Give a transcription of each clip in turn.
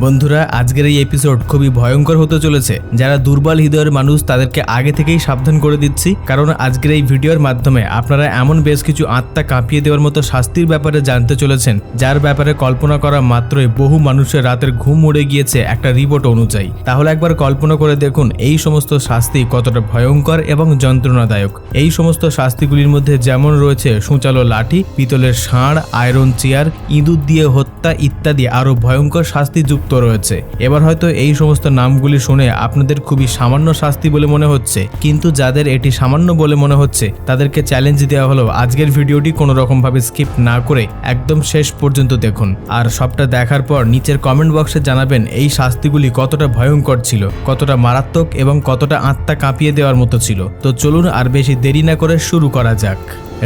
বন্ধুরা, আজকের এই এপিসোড খুবই ভয়ঙ্কর হতে চলেছে। যারা দুর্বল হৃদয়ের মানুষ, তাদেরকে আগে থেকেই সাবধান করে দিচ্ছি। কারণ আজকের এই ভিডিওর মাধ্যমে আপনারা এমন বেশ কিছু আত্মা কাঁপিয়ে দেওয়ার মতো শাস্তির ব্যাপারে জানতে চলেছেন, যার ব্যাপারে কল্পনা করা মাত্রই বহু মানুষের রাতের ঘুম উড়ে গিয়েছে একটা রিপোর্ট অনুযায়ী। তাহলে একবার কল্পনা করে দেখুন, এই সমস্ত শাস্তি কতটা ভয়ঙ্কর এবং যন্ত্রণাদায়ক। এই সমস্ত শাস্তিগুলির মধ্যে যেমন রয়েছে সূচালো লাঠি, পিতলের ষাঁড়, আয়রন চেয়ার, ইঁদুর দিয়ে হত্যা ইত্যাদি আরও ভয়ঙ্কর শাস্তি যুক্ত রয়েছে। এবার হয়তো এই সমস্ত নামগুলি শুনে আপনাদের খুবই সামান্য শাস্তি বলে মনে হচ্ছে। কিন্তু যাদের এটি সামান্য বলে মনে হচ্ছে, তাদেরকে চ্যালেঞ্জ দেওয়া হলো। আজকের ভিডিওটি কোনো রকমভাবে স্কিপ না করে একদম শেষ পর্যন্ত দেখুন। আর সবটা দেখার পর নিচের কমেন্ট বক্সে জানাবেন এই শাস্তিগুলি কতটা ভয়ঙ্কর ছিল, কতটা মারাত্মক এবং কতটা আত্মা কাঁপিয়ে দেওয়ার মতো ছিল। তো চলুন আর বেশি দেরি না করে শুরু করা যাক।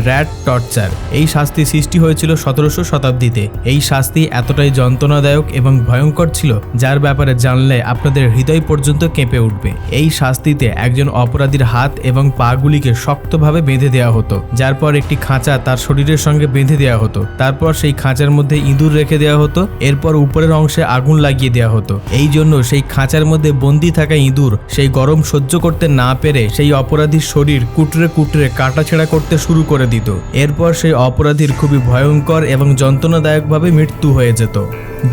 Rat torture. এই শাস্তি সৃষ্টি হয়েছিল সতেরোশো শতাব্দীতে। এই শাস্তি এতটাই যন্ত্রণাদায়ক এবং ভয়ঙ্কর ছিল, যার ব্যাপারে জানলে আপনাদের হৃদয় পর্যন্ত কেঁপে উঠবে। এই শাস্তিতে একজন অপরাধীর হাত এবং পাগুলিকে শক্তভাবে বেঁধে দেওয়া হতো, যার পর একটি খাঁচা তার শরীরের সঙ্গে বেঁধে দেওয়া হতো। তারপর সেই খাঁচার মধ্যে ইঁদুর রেখে দেওয়া হতো, এরপর উপরের অংশে আগুন লাগিয়ে দেওয়া হতো। এই জন্য সেই খাঁচার মধ্যে বন্দি থাকা ইঁদুর সেই গরম সহ্য করতে না পেরে সেই অপরাধীর শরীর কুটরে কুটরে কাটাছেড়া করতে শুরু করে দিত। এরপর সেই অপরাধীর খুবই ভয়ঙ্কর এবং যন্ত্রণাদায়কভাবে মৃত্যু হয়ে যেত।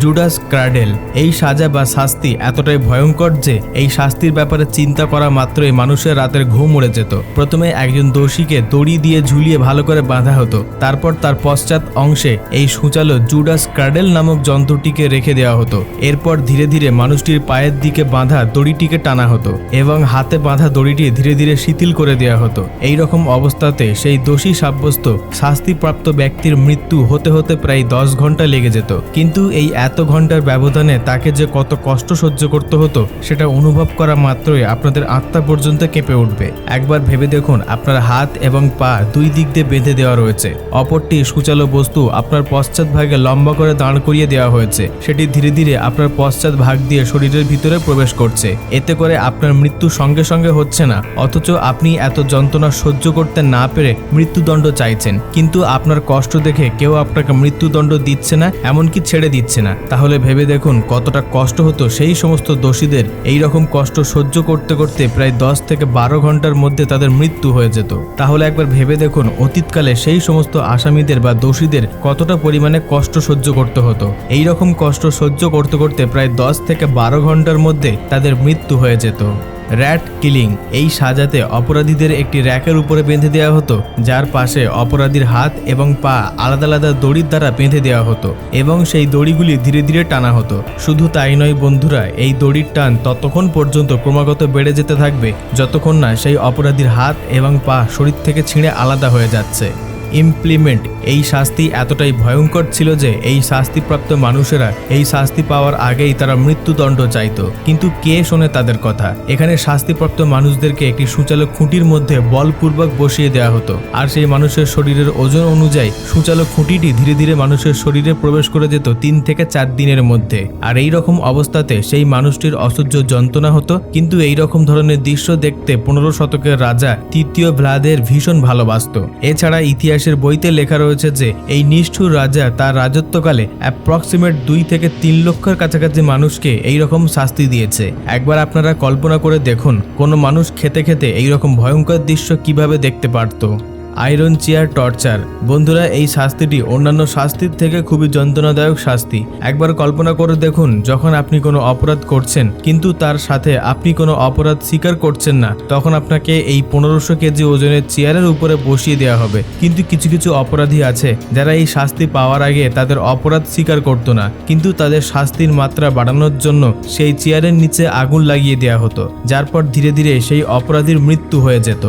জুডাস ক্রাডেল, এই সাজা বা শাস্তি এতটাই ভয়ঙ্কর যে এই শাস্তির ব্যাপারে চিন্তা করা মাত্রই মানুষের রাতের ঘুম উড়ে যেত। প্রথমে একজন দোষীকে দড়ি দিয়ে ঝুলিয়ে ভালো করে বাঁধা হতো। তারপর তার পশ্চাৎ অংশে এই সূচালো জুডাস ক্রাডেল নামক যন্ত্রটিকে রেখে দেওয়া হতো। এরপর ধীরে ধীরে মানুষটির পায়ের দিকে বাঁধা দড়িটিকে টানা হতো এবং হাতে বাঁধা দড়িটি ধীরে ধীরে শিথিল করে দেওয়া হতো। এই রকম অবস্থাতে সেই দোষী সাব্যস্ত শাস্তিপ্রাপ্ত ব্যক্তির মৃত্যু হতে হতে প্রায় দশ ঘণ্টা লেগে যেত। কিন্তু এই এত ঘণ্টার ব্যবধানে তাকে যে কত কষ্ট সহ্য করতে হতো, সেটা অনুভব করা মাত্রই আপনাদের আত্মা পর্যন্ত কেঁপে উঠবে। একবার ভেবে দেখুন, আপনার হাত এবং পা দুই দিক দিয়ে বেঁধে দেওয়া রয়েছে। অপরটি সুচালো বস্তু আপনার পশ্চাৎ ভাগে লম্বা করে দাঁড় করিয়ে দেওয়া হয়েছে। সেটি ধীরে ধীরে আপনার পশ্চাৎ ভাগ দিয়ে শরীরের ভিতরে প্রবেশ করছে। এতে করে আপনার মৃত্যু সঙ্গে সঙ্গে হচ্ছে না, অথচ আপনি এত যন্ত্রণা সহ্য করতে না পেরে মৃত্যুদণ্ড চাইছেন। কিন্তু আপনার কষ্ট দেখে কেউ আপনাকে মৃত্যুদণ্ড দিচ্ছে না, এমনকি ছেড়ে দিচ্ছে তাহলে ভেবে দেখুন কতটা কষ্ট হতো সেই সমস্ত দোষীদের। এই রকম কষ্ট সহ্য করতে করতে প্রায় দশ থেকে বারো ঘণ্টার মধ্যে তাদের মৃত্যু হয়ে যেত। তাহলে একবার ভেবে দেখুন অতীতকালে সেই সমস্ত আসামিদের বা দোষীদের কতটা পরিমাণে কষ্ট সহ্য করতে হতো। এই রকম কষ্ট সহ্য করতে করতে প্রায় দশ থেকে বারো ঘণ্টার মধ্যে তাদের মৃত্যু হয়ে যেত। র্যাট কিলিং এই সাজাতে অপরাধীদের একটি র্যাকের উপরে বেঁধে দেওয়া হতো, যার পাশে অপরাধীর হাত এবং পা আলাদা আলাদা দড়ির দ্বারা বেঁধে দেওয়া হতো এবং সেই দড়িগুলি ধীরে ধীরে টানা হতো। শুধু তাই নয় বন্ধুরা, এই দড়ির টান ততক্ষণ পর্যন্ত ক্রমাগত বেড়ে যেতে থাকবে, যতক্ষণ না সেই অপরাধীর হাত এবং পা শরীর থেকে ছিঁড়ে আলাদা হয়ে যাচ্ছে। ইমপ্লিমেন্ট এই শাস্তি এতটাই ভয়ঙ্কর ছিল যে এই শাস্তিপ্রাপ্ত মানুষেরা এই শাস্তি পাওয়ার আগেই তারা মৃত্যুদণ্ড চাইত। কিন্তু কে শোনে তাদের কথা? এখানে শাস্তিপ্রাপ্ত মানুষদেরকে একটি সুচালক খুঁটির মধ্যে বলপূর্বক বসিয়ে দেওয়া হতো। আর সেই মানুষের শরীরের ওজন অনুযায়ী সুচালক খুঁটিটি ধীরে ধীরে মানুষের শরীরে প্রবেশ করে যেত তিন থেকে চার দিনের মধ্যে। আর এই রকম অবস্থাতে সেই মানুষটির অসহ্য যন্ত্রণা হতো, কিন্তু এই রকম ধরনের দৃশ্য দেখতে পনেরো শতকের রাজা তৃতীয় ভ্লাদের ভীষণ ভালোবাসত। এছাড়া ইতিহাসের বইতে লেখা রয়েছে যে, এই নিষ্ঠুর রাজা তার রাজত্বকালে অ্যাপ্রক্সিমেট দুই থেকে তিন লক্ষের কাছাকাছি মানুষকে এই রকম শাস্তি দিয়েছে। একবার আপনারা কল্পনা করে দেখুন, কোনো মানুষ খেতে খেতে এই রকম ভয়ঙ্কর দৃশ্য কীভাবে দেখতে পারতো। Iron chair torture. বন্ধুরা, এই শাস্তিটি অন্যান্য শাস্তির থেকে খুবই যন্ত্রণাদায়ক শাস্তি। একবার কল্পনা করে দেখুন, যখন আপনি কোনো অপরাধ করছেন, কিন্তু তার সাথে আপনি কোনো অপরাধ স্বীকার করছেন না, তখন আপনাকে এই পনেরোশো কেজি ওজনের চেয়ারের উপরে বসিয়ে দেওয়া হবে। কিন্তু কিছু কিছু অপরাধী আছে, যারা এই শাস্তি পাওয়ার আগে তাদের অপরাধ স্বীকার করতো না, কিন্তু তাদের শাস্তির মাত্রা বাড়ানোর জন্য সেই চেয়ারের নিচে আগুন লাগিয়ে দেওয়া হতো, যার পর ধীরে ধীরে সেই অপরাধীর মৃত্যু হয়ে যেত।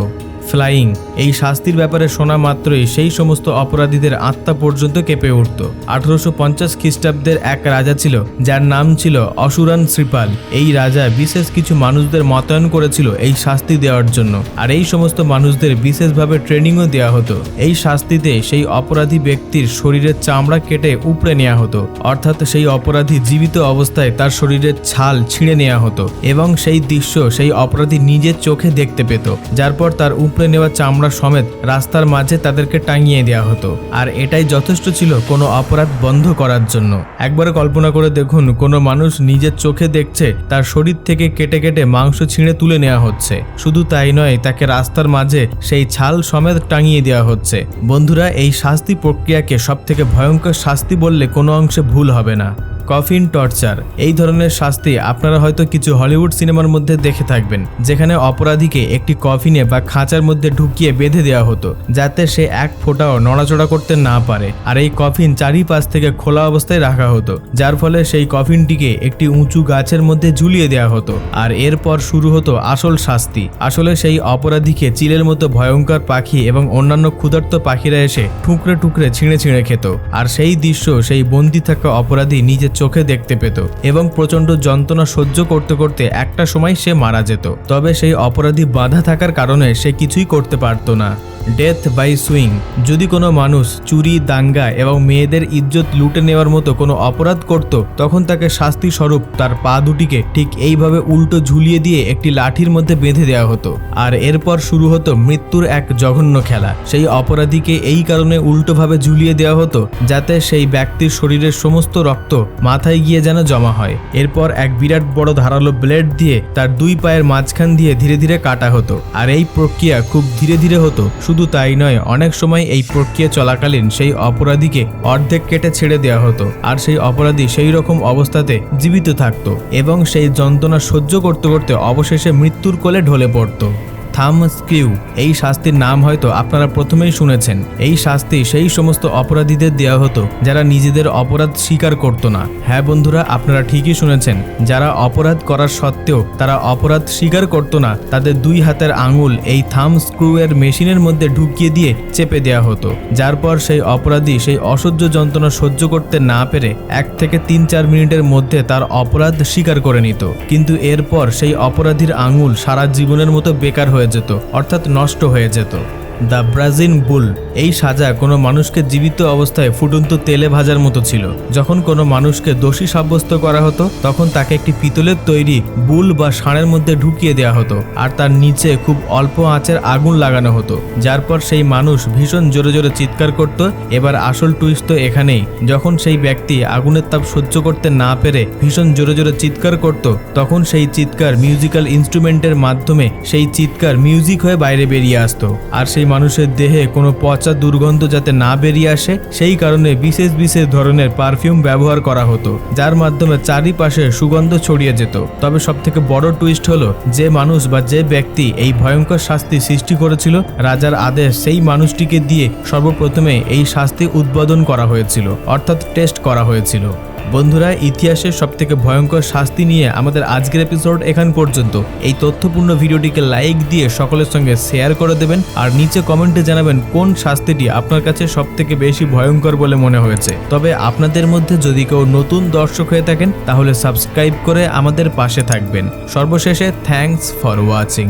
ফ্লাইং এই শাস্তির ব্যাপারে শোনা মাত্রই সেই সমস্ত অপরাধীদের আত্মা পর্যন্ত কেঁপে উঠত। আঠারোশো পঞ্চাশ খ্রিস্টাব্দের এক রাজা ছিল, যার নাম ছিল অসুরান শ্রীপাল। এই রাজা বিশেষ কিছু মানুষদের মতায়ন করেছিল এই শাস্তি দেওয়ার জন্য। আর এই সমস্ত মানুষদের বিশেষভাবে ট্রেনিংও দেওয়া হতো। এই শাস্তিতে সেই অপরাধী ব্যক্তির শরীরের চামড়া কেটে উপড়ে নেওয়া হতো। অর্থাৎ সেই অপরাধী জীবিত অবস্থায় তার শরীরের ছাল ছিঁড়ে নেওয়া হতো এবং সেই দৃশ্য সেই অপরাধী নিজের চোখে দেখতে পেত, যার পর তার উপড়ে নেওয়া চামড়া চামড়া সমেত রাস্তার মাঝে তাদেরকে টাঙিয়ে দেওয়া হতো। আর এটাই যথেষ্ট ছিল কোনো অপরাধ বন্ধ করার জন্য। একবার কল্পনা করে দেখুন, কোনো মানুষ নিজের চোখে দেখছে, তার শরীর থেকে কেটে কেটে মাংস ছিঁড়ে তুলে নেওয়া হচ্ছে। শুধু তাই নয়, তাকে রাস্তার মাঝে সেই ছাল সমেত টাঙিয়ে দেওয়া হচ্ছে। বন্ধুরা, এই শাস্তি প্রক্রিয়াকে সব থেকে ভয়ঙ্কর শাস্তি বললে কোনো অংশে ভুল হবে না। Coffin torture. এই ধরনের শাস্তি আপনারা হয়তো কিছু হলিউড সিনেমার মধ্যে দেখে থাকবেন, যেখানে অপরাধীকে একটি কফিনে বা খাঁচার মধ্যে ঢুকিয়ে বেঁধে দেওয়া হতো, যাতে সে এক ফোঁটাও নড়াচড়া করতে না পারে। আর এই কফিন চারিপাশ থেকে খোলা অবস্থায় রাখা হতো, যার ফলে সেই কফিনটিকে একটি উঁচু গাছের মধ্যে ঝুলিয়ে দেওয়া হতো। আর এরপর শুরু হতো আসল শাস্তি। আসলে সেই অপরাধীকে চিলের মতো ভয়ঙ্কর পাখি এবং অন্যান্য ক্ষুধার্ত পাখিরা এসে টুকরে টুকরে ছিঁড়ে ছিঁড়ে খেত। আর সেই দৃশ্য, সেই বন্দি থাকা অপরাধী নিজের চোখে দেখতে পেত এবং প্রচণ্ড যন্ত্রণা সহ্য করতে করতে একটা সময় সে মারা যেত। তবে সেই অপরাধী বাধা থাকার কারণে সে কিছুই করতে পারতো না। ডেথ বাই সুইং যদি কোনো মানুষ চুরি, দাঙ্গা এবং মেয়েদের ইজ্জত লুটে নেওয়ার মতো কোনো অপরাধ করত, তখন তাকে শাস্তি স্বরূপ তার পা দুটিকে ঠিক এইভাবে উল্টো ঝুলিয়ে দিয়ে একটি লাঠির মধ্যে বেঁধে দেওয়া হতো। আর এরপর শুরু হতো মৃত্যুর এক জঘন্য খেলা। সেই অপরাধীকে এই কারণে উল্টোভাবে ঝুলিয়ে দেওয়া হতো যাতে সেই ব্যক্তির শরীরের সমস্ত রক্ত মাথায় গিয়ে যেন জমা হয়। এরপর এক বিরাট বড় ধারালো ব্লেড দিয়ে তার দুই পায়ের মাঝখান দিয়ে ধীরে ধীরে কাটা হতো। আর এই প্রক্রিয়া খুব ধীরে ধীরে হতো। শুধু তাই নয়, অনেক সময় এই প্রক্রিয়া চলাকালীন সেই অপরাধীকে অর্ধেক কেটে ছেড়ে দেওয়া হতো। আর সেই অপরাধী সেই রকম অবস্থাতে জীবিত থাকতো এবং সেই যন্ত্রণা সহ্য করতে করতে অবশেষে মৃত্যুর কোলে ঢলে পড়তো। থাম স্ক্রিউ এই শাস্তির নাম হয়তো আপনারা প্রথমেই শুনেছেন। এই শাস্তি সেই সমস্ত অপরাধীদের দেওয়া হতো, যারা নিজেদের অপরাধ স্বীকার করতো না। হ্যাঁ বন্ধুরা, আপনারা ঠিকই শুনেছেন, যারা অপরাধ করার সত্ত্বেও তারা অপরাধ স্বীকার করতো না, তাদের দুই হাতের আঙুল এই থাম স্ক্রু এর মেশিনের মধ্যে ঢুকিয়ে দিয়ে চেপে দেওয়া হতো। যার পর সেই অপরাধী সেই অসহ্য যন্ত্রণা সহ্য করতে না পেরে এক থেকে তিন চার মিনিটের মধ্যে তার অপরাধ স্বীকার করে নিত। কিন্তু এরপর সেই অপরাধীর আঙুল সারা জীবনের মতো বেকার হয়ে যেত অর্থাৎ নষ্ট হয়ে যেত। The brazen bull. এই সাজা কোনো মানুষকে জীবিত অবস্থায় ফুটন্ত তেলে ভাজার মতো ছিল। যখন কোনো মানুষকে দোষী সাব্যস্ত করা হতো, তখন তাকে একটি পিতলের তৈরি বুল বা ষাঁড়ের মধ্যে ঢুকিয়ে দেওয়া হতো আর তার নিচে খুব অল্প আঁচের আগুন লাগানো হতো। যার পর সেই মানুষ ভীষণ জোরে জোরে চিৎকার করত। এবার আসল টুইস্ট তো এখানেই। যখন সেই ব্যক্তি আগুনের তাপ সহ্য করতে না পেরে ভীষণ জোরে জোরে চিৎকার করত, তখন সেই চিৎকার মিউজিক্যাল ইনস্ট্রুমেন্টের মাধ্যমে সেই চিৎকার মিউজিক হয়ে বাইরে বেরিয়ে আসতো। আর সেই মানুষের দেহে কোনো পচা দুর্গন্ধ যাতে না বেরিয়ে আসে, সেই কারণে বিশেষ বিশেষ ধরনের পারফিউম ব্যবহার করা হতো, যার মাধ্যমে চারিপাশে সুগন্ধ ছড়িয়ে যেত। তবে সব থেকে বড় টুইস্ট হলো, যে মানুষ বা যে ব্যক্তি এই ভয়ঙ্কর শাস্তি সৃষ্টি করেছিল, রাজার আদেশ সেই মানুষটিকে দিয়ে সর্বপ্রথমে এই শাস্তি উদ্বোধন করা হয়েছিল, অর্থাৎ টেস্ট করা হয়েছিল। বন্ধুরা, ইতিহাসের সবথেকে ভয়ঙ্কর শাস্তি নিয়ে আমাদের আজকের এপিসোড এখান পর্যন্ত। এই তথ্যপূর্ণ ভিডিওটিকে লাইক দিয়ে সকলের সঙ্গে শেয়ার করে দেবেন আর নিচে কমেন্টে জানাবেন কোন শাস্তিটি আপনার কাছে সবথেকে বেশি ভয়ঙ্কর বলে মনে হয়েছে। তবে আপনাদের মধ্যে যদি কেউ নতুন দর্শক হয়ে থাকেন, তাহলে সাবস্ক্রাইব করে আমাদের পাশে থাকবেন। সর্বশেষে থ্যাঙ্কস ফর ওয়াচিং